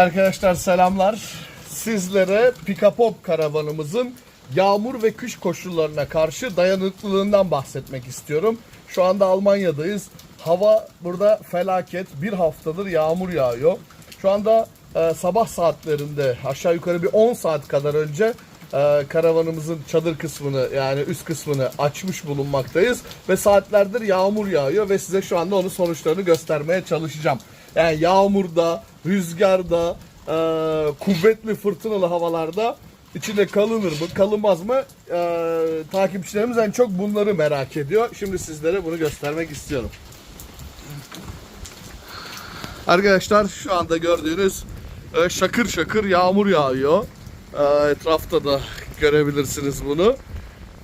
Arkadaşlar selamlar. Sizlere Pikapop karavanımızın yağmur ve kış koşullarına karşı dayanıklılığından bahsetmek istiyorum. Şu anda Almanya'dayız. Hava burada felaket. Bir haftadır yağmur yağıyor. Şu anda e, sabah saatlerinde aşağı yukarı bir 10 saat kadar önce e, karavanımızın çadır kısmını yani üst kısmını açmış bulunmaktayız ve saatlerdir yağmur yağıyor ve size şu anda onun sonuçlarını göstermeye çalışacağım. Yani yağmurda, rüzgarda, e, kuvvetli fırtınalı havalarda içinde kalınır mı, kalınmaz mı? E, takipçilerimiz en çok bunları merak ediyor. Şimdi sizlere bunu göstermek istiyorum. Arkadaşlar şu anda gördüğünüz e, şakır şakır yağmur yağıyor. Etrafta da görebilirsiniz bunu.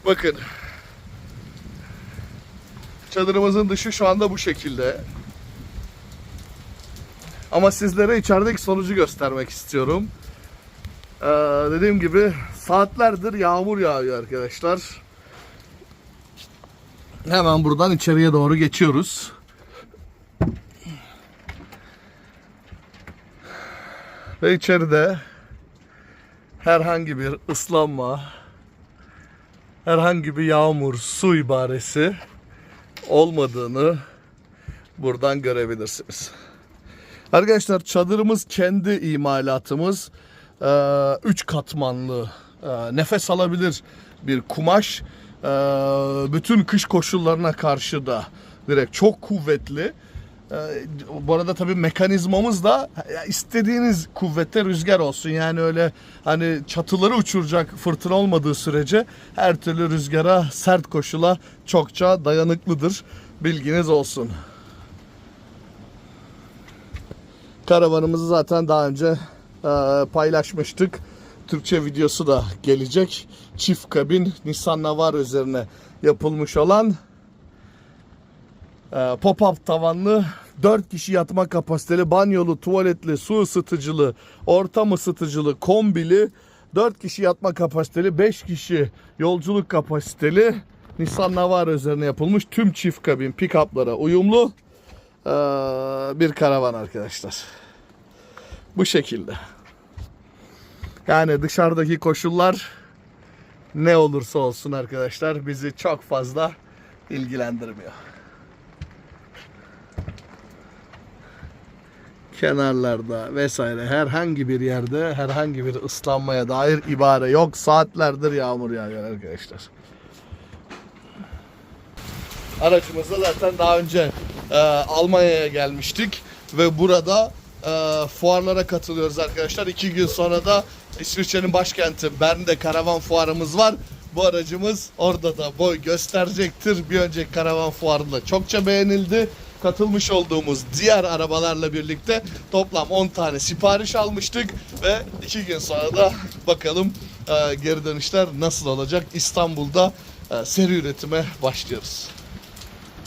Bakın. Çadırımızın dışı şu anda bu şekilde. Ama sizlere içerideki sonucu göstermek istiyorum. Ee, dediğim gibi saatlerdir yağmur yağıyor arkadaşlar. Hemen buradan içeriye doğru geçiyoruz. Ve içeride herhangi bir ıslanma, herhangi bir yağmur, su ibaresi olmadığını buradan görebilirsiniz. Arkadaşlar çadırımız kendi imalatımız. 3 katmanlı e, nefes alabilir bir kumaş. E, bütün kış koşullarına karşı da direkt çok kuvvetli. E, bu arada tabii mekanizmamız da istediğiniz kuvvette rüzgar olsun. Yani öyle hani çatıları uçuracak fırtına olmadığı sürece her türlü rüzgara, sert koşula çokça dayanıklıdır. Bilginiz olsun. Karavanımızı zaten daha önce e, paylaşmıştık. Türkçe videosu da gelecek. Çift kabin Nissan Navara üzerine yapılmış olan pop-up tavanlı 4 kişi yatma kapasiteli, banyolu, tuvaletli, su ısıtıcılı, ortam ısıtıcılı, kombili, 4 kişi yatma kapasiteli, 5 kişi yolculuk kapasiteli Nissan Navara üzerine yapılmış tüm çift kabin pick-up'lara uyumlu ee, bir karavan arkadaşlar. Bu şekilde. Yani dışarıdaki koşullar ne olursa olsun arkadaşlar bizi çok fazla ilgilendirmiyor. Kenarlarda vesaire herhangi bir yerde herhangi bir ıslanmaya dair ibare yok. Saatlerdir yağmur yağıyor arkadaşlar. Aracımızda zaten daha önce e, Almanya'ya gelmiştik ve burada e, fuarlara katılıyoruz arkadaşlar. İki gün sonra da İsviçre'nin başkenti Bern'de karavan fuarımız var. Bu aracımız orada da boy gösterecektir. Bir önceki karavan fuarında çokça beğenildi. Katılmış olduğumuz diğer arabalarla birlikte toplam 10 tane sipariş almıştık ve iki gün sonra da bakalım e, geri dönüşler nasıl olacak. İstanbul'da e, seri üretime başlıyoruz.